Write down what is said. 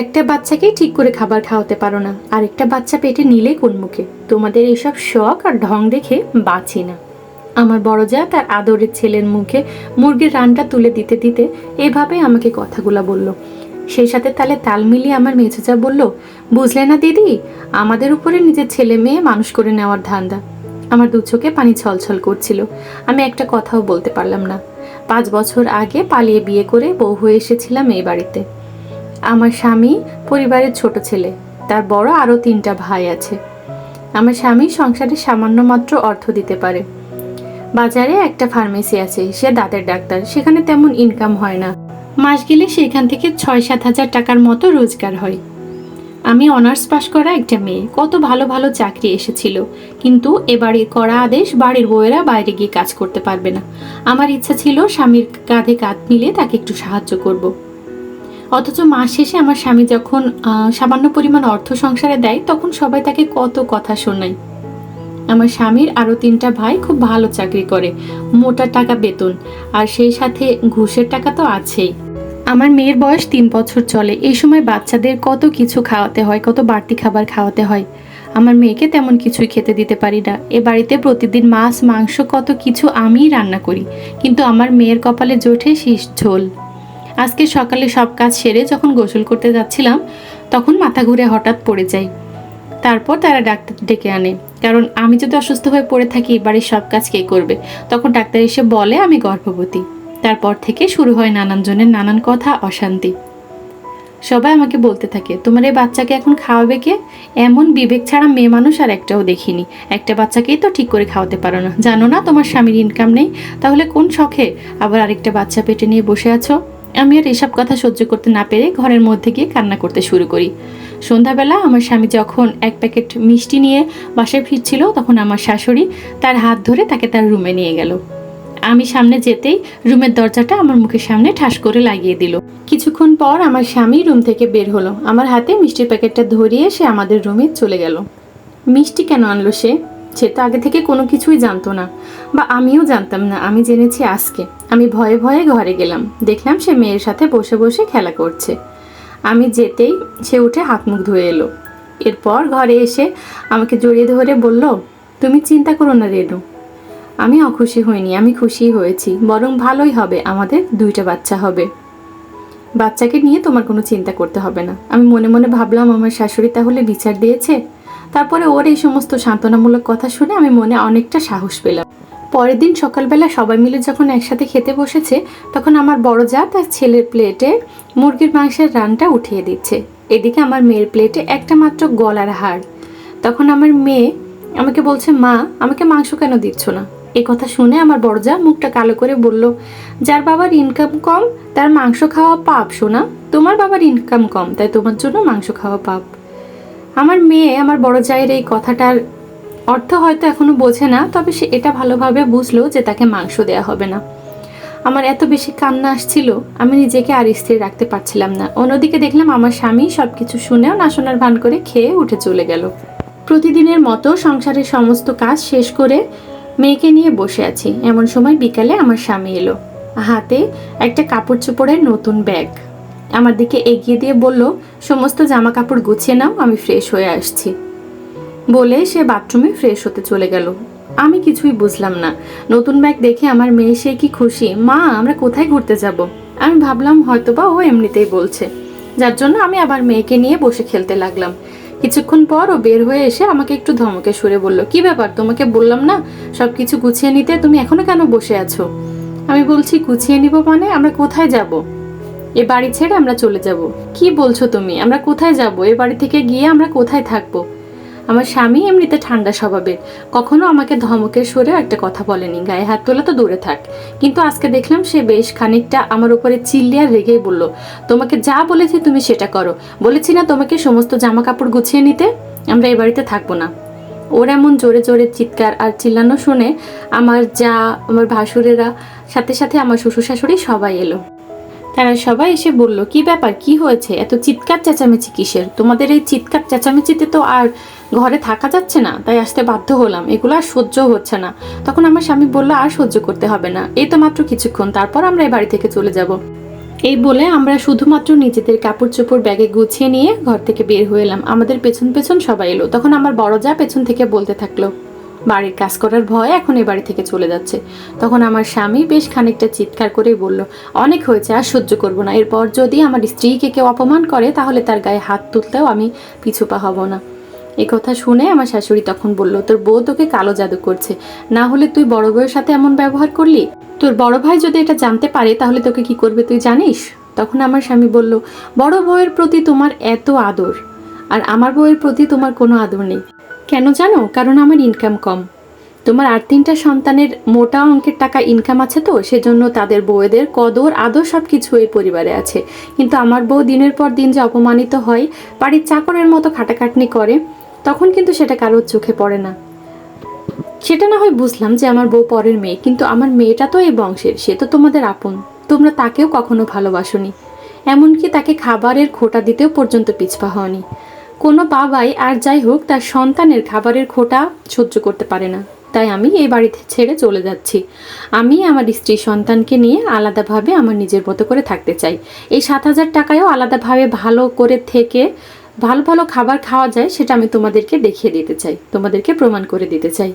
একটা বাচ্চাকে ঠিক করে খাবার খাওয়াতে পারো না। আরেকটা বাচ্চা পেটে নিলে কোন মুখে? তোমাদের এসব শখ আর ঢং দেখে বাঁচি না। আমার বড় যা তার আদরের ছেলের মুখে মুরগির রানটা তুলে দিতে দিতে এভাবে আমাকে কথাগুলো বলল। সেই সাথে তালে তাল মিলিয়ে আমার মেঝেজা বলল, বুঝলে না দিদি, আমাদের উপরে নিজের ছেলে মেয়ে মানুষ করে নেওয়ার ধান্দা। আমার দু চোখে পানি ছলছল করছিল, আমি একটা কথাও বলতে পারলাম না। পাঁচ বছর আগে পালিয়ে বিয়ে করে বউ হয়ে এসেছিলাম এই বাড়িতে। আমার স্বামী পরিবারের ছোট ছেলে। তার বড় আরও তিনটা ভাই আছে। আমার স্বামী সংসারে সামান্য মাত্র অর্থ দিতে পারে। বাজারে একটা ফার্মেসি আছে, সে দাঁতের ডাক্তার। সেখানে তেমন ইনকাম হয় না। মাস গেলে সেখান থেকে ছয় সাত হাজার টাকার মতো রোজগার হয়। আমি অনার্স পাশ করা একটা মেয়ে। কত ভালো ভালো চাকরি এসেছিল। কিন্তু এবারে করা আদেশ বাড়ির বউয়েরা বাইরে গিয়ে কাজ করতে পারবে না। আমার ইচ্ছা ছিল স্বামীর কাঁধে কাঁধ মিলে তাকে একটু সাহায্য করব। অথচ মাস শেষে আমার স্বামী যখন সামান্য পরিমাণ অর্থ সংসারে দেয়, তখন সবাই তাকে কত কথা শোনায়। আমার স্বামীর আরও তিনটা ভাই খুব ভালো চাকরি করে, মোটা টাকা বেতন, আর সেই সাথে ঘুষের টাকা তো আছেই। আমার মেয়ের বয়স তিন বছর চলে, এই সময় বাচ্চাদের কত কিছু খাওয়াতে হয়, কত বাড়তি খাবার খাওয়াতে হয়। আমার মেয়েকে তেমন কিছুই খেতে দিতে পারি না। এ বাড়িতে প্রতিদিন মাছ, মাংস, কত কিছু আমিই রান্না করি। কিন্তু আমার মেয়ের কপালে জোটে শীষ ঝোল। আজকে সকালে সব কাজ সেরে যখন গোসল করতে যাচ্ছিলাম, তখন মাথা ঘুরে হঠাৎ পড়ে যাই। তারপর তারা ডাক্তার ডেকে আনে। কারণ আমি যদি অসুস্থ হয়ে পড়ে থাকি, বাড়ির সব কাজ কে করবে? তখন ডাক্তার এসে বলে, আমি গর্ভবতী। তারপর থেকে শুরু হয় নানান জনের নানান কথা অশান্তি। সবাই আমাকে বলতে থাকে, তোমার এই বাচ্চাকে এখন খাওয়াবে কে? এমন বিবেক ছাড়া মেয়ে মানুষ আর একটাও দেখিনি। একটা বাচ্চাকেই তো ঠিক করে খাওয়াতে পারো না। জানো না, তোমার স্বামীর ইনকাম নেই। তাহলে কোন শখে আবার আরেকটা বাচ্চা পেটে নিয়ে বসে আছো? আমি আর এসব কথা সহ্য করতে না পেরে ঘরের মধ্যে গিয়ে কান্না করতে শুরু করি। সন্ধ্যাবেলা আমার স্বামী যখন এক প্যাকেট মিষ্টি নিয়ে বাসায় ফিরছিল, তখন আমার শাশুড়ি তার হাত ধরে তাকে তার রুমে নিয়ে গেল। আমি সামনে যেতেই রুমের দরজাটা আমার মুখের সামনে ঠাস করে লাগিয়ে দিল। কিছুক্ষণ পর আমার স্বামী রুম থেকে বের হলো। আমার হাতে মিষ্টির প্যাকেটটা ধরিয়ে সে আমাদের রুমে চলে গেল। মিষ্টি কেন আনলো সে? সে তো আগে থেকে কোনো কিছুই জানতো না। বা আমিও জানতাম না, আমি জেনেছি আজকে। আমি ভয়ে ভয়ে ঘরে গেলাম। দেখলাম সে মেয়ের সাথে বসে বসে খেলা করছে। আমি যেতেই সে উঠে হাত মুখ ধুয়ে এলো। এরপর ঘরে এসে আমাকে জড়িয়ে ধরে বলল, তুমি চিন্তা করো না রেনু। আমি অখুশি হইনি, আমি খুশি হয়েছি। বরং ভালোই হবে, আমাদের দুইটা বাচ্চা হবে। বাচ্চাকে নিয়ে তোমার কোনো চিন্তা করতে হবে না। আমি মনে মনে ভাবলাম, আমার শাশুড়ি তাহলে বিচার দিয়েছে? তারপরে ওর এই সমস্ত সান্ত্বনামূলক কথা শুনে আমি মনে অনেকটা সাহস পেলাম। পরের দিন সকালবেলা সবাই মিলে যখন একসাথে খেতে বসেছে, তখন আমার বড় যা তার ছেলের প্লেটে মুরগির মাংসের রানটা উঠিয়ে দিচ্ছে। এদিকে আমার মেয়ের প্লেটে একটা মাত্র গলার হাড়। তখন আমার মেয়ে আমাকে বলছে, মা, আমাকে মাংস কেন দিচ্ছ না? এই কথা শুনে আমার বড় যা মুখটা কালো করে বলল, যার বাবার ইনকাম কম, তার মাংস খাওয়া পাপ শোনা তোমার বাবার ইনকাম কম, তাই তোমার জন্য মাংস খাওয়া পাপ। আমার মেয়ে, আমার বড় জায়ের এই কথাটার অর্থ হয়তো এখনও বোঝে না, তবে সে এটা ভালোভাবে বুঝলো যে তাকে মাংস দেয়া হবে না। আমার এত বেশি কান্না আসছিল, আমি নিজেকে আর স্থির রাখতে পারছিলাম না। অন্যদিকে দেখলাম আমার স্বামী সব কিছু শুনেও না শোনার ভান করে খেয়ে উঠে চলে গেল। প্রতিদিনের মতো সংসারের সমস্ত কাজ শেষ করে মেয়েকে নিয়ে বসে আছি। এমন সময় বিকালে আমার স্বামী এলো। হাতে একটা কাপড় চোপড়ের নতুন ব্যাগ। আমার দিকে এগিয়ে দিয়ে বলল, সমস্ত জামা কাপড় গুছিয়ে নাও, আমি ফ্রেশ হয়ে আসছি। বলে সে বাথরুমে ফ্রেশ হতে চলে গেল। আমি কিছুই বুঝলাম না। নতুন ব্যাগ দেখে আমার মেয়ে সে কি খুশি? মা, আমরা কোথায় ঘুরতে যাব? আমি ভাবলাম, হয়তোবা ও এমনিতেই বলছে। যার জন্য আমি আবার মেয়েকে নিয়ে বসে খেলতে লাগলাম। কিছুক্ষণ পর ও বের হয়ে এসে আমাকে একটু ধমকে সুরে বলল, কি ব্যাপার? তোমাকে বললাম না? সব কিছু গুছিয়ে নিতে তুমি এখনও কেন বসে আছো? আমি বলছি, গুছিয়ে নিব মানে? আমরা কোথায় যাব? এ বাড়ি ছেড়ে আমরা চলে যাব। কি বলছো তুমি? আমরা কোথায় যাব? এ বাড়ি থেকে গিয়ে আমরা কোথায় থাকব? আমার স্বামী এমনিতে ঠান্ডা স্বভাবের। কখনো আমাকে ধমকের সরেও একটা কথা বলেনি। গায়ে হাত তোলা তো দূরে থাক। কিন্তু আজকে দেখলাম সে বেশ খানিকটা আমার উপরে চিল্লিয়ে আর রেগেই বলল, তোমাকে যা বলেছি তুমি সেটা করো। বলেছি না তোমাকে সমস্ত জামা কাপড় গুছিয়ে নিতে? আমরা এ বাড়িতে থাকব না। ওর এমন জোরে জোরে চিৎকার আর চিল্লানো শুনে আমার যা, আমার ভাসুরেরা, সাথে সাথে আমার শ্বশুর শাশুড়ি সবাই এলো। তারা সবাই এসে বলল, কি ব্যাপার? কি হয়েছে? এত চিৎকার চেঁচামেচি কিসের? তোমাদের এই চিৎকার চেঁচামেচিতে তো আর ঘরে থাকা যাচ্ছে না। তাই আসতে বাধ্য হলাম। এগুলো আর সহ্য হচ্ছে না। তখন আমার স্বামী বলল, আর সহ্য করতে হবে না। এই তো মাত্র কিছুক্ষণ। তারপর আমরা এই বাড়ি থেকে চলে যাব। এই বলে আমরা শুধুমাত্র নিজেদের কাপড় চোপড় ব্যাগে গুছিয়ে নিয়ে ঘর থেকে বের হয়ে এলাম। আমাদের পেছন পেছন সবাই এলো। তখন আমার বড় যা পেছন থেকে বলতে থাকল বাড়ির কাজ করার ভয় এখন এ বাড়ি থেকে চলে যাচ্ছে। তখন আমার স্বামী বেশ খানিকটা চিৎকার করেই বলল, অনেক হয়েছে, আর সহ্য করব না। এরপর যদি আমার স্ত্রীকে কেউ অপমান করে, তাহলে তার গায়ে হাত তুলতেও আমি পিছুপা হব না। এই কথা শুনে আমার শাশুড়ি তখন বলল, তোর বউ তোকে কালো জাদু করছে। না হলে তুই বড় বউয়ের সাথে এমন ব্যবহার করলি? তোর বড় ভাই যদি এটা জানতে পারে, তাহলে তোকে কি করবে তুই জানিস? তখন আমার স্বামী বলল, বড় বউয়ের প্রতি তোমার এত আদর, আর আমার বউয়ের প্রতি তোমার কোনো আদর নেই। কেন জানো? কারণ আমার ইনকাম কম। তোমার আর তিনটা সন্তানের মোটা অঙ্কের টাকা ইনকাম আছে তো, সেজন্য তাদের বউয়েদের কদর, আদর সব কিছু এই পরিবারে আছে। কিন্তু আমার বউ দিনের পর দিন যে অপমানিত হয়, বাড়ির চাকরের মতো খাটাখাটনি করে, তখন কিন্তু সেটা কারোর চোখে পড়ে না। সেটা না হয় বুঝলাম যে আমার বউ পরের মেয়ে, কিন্তু আমার মেয়েটা তো এই বংশের, সে তো তোমাদের আপন। তোমরা তাকেও কখনো ভালোবাসোনি। এমনকি তাকে খাবারের খোটা দিতেও পর্যন্ত পিছপা হওনি। কোনো বাবাই আর যাই হোক, তার সন্তানের খাবারের খোটা সহ্য করতে পারে না। তাই আমি এই বাড়িতে ছেড়ে চলে যাচ্ছি। আমি আমার স্ত্রী সন্তানকে নিয়ে আলাদাভাবে আমার নিজের মতো করে থাকতে চাই। এই সাত হাজার টাকায়ও আলাদাভাবে ভালো করে থেকে ভালো ভালো খাবার খাওয়া যায়, সেটা আমি তোমাদেরকে দেখিয়ে দিতে চাই। তোমাদেরকে প্রমাণ করে দিতে চাই।